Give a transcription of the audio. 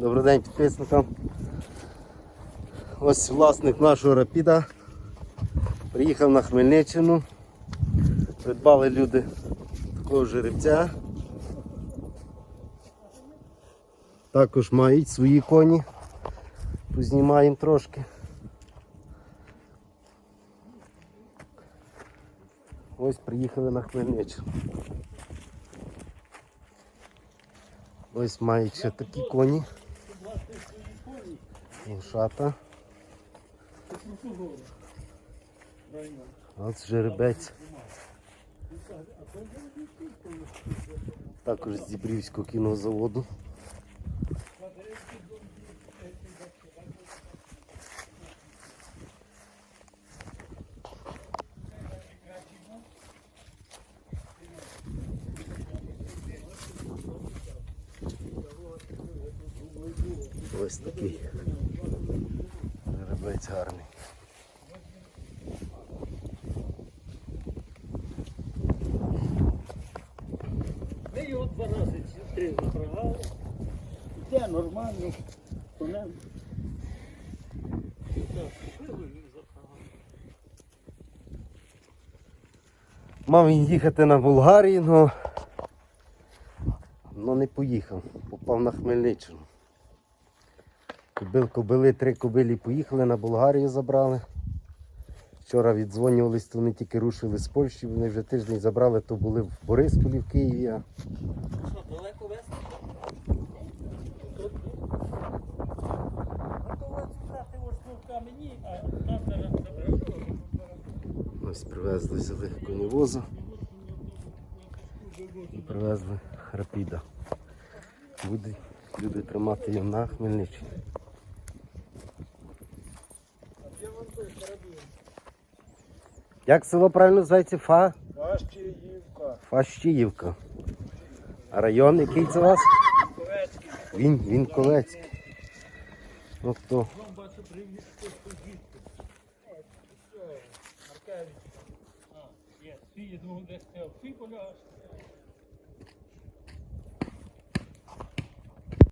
Добрий день підписникам. Ось власник нашого рапіда. Приїхав на Хмельниччину. Придбали люди такого жеребця. Також мають свої коні. Познімаємо трошки. Ось приїхали на Хмельниччину. Ось мають ще такі коні. Лошата. Ось жеребець. Також з Дібрівського кінозаводу. Ось такий жеребець гарний. Ми його два рази ці три запрягали. Йде нормально. Запрягали. Мав він їхати на Болгарію, але не поїхав. Попав на Хмельниччину. Кобил, кобили, три кобилі поїхали на Болгарію забрали. Вчора віддзвонювались, то вони тільки рушили з Польщі, вони вже тиждень забрали, то були в Борисполі в Києві. а Що, далеко вести? Ось привезли взяли коневоза і привезли храпіда. Буде люди тримати його на Хмельниччині. Як село правильно називається? Фа? Фащіївка. Фащіївка. А район який це у вас? Ковецький. Він, він Ковецький. Ну хто? Маркевич. А, є. Десь всі полягаєш.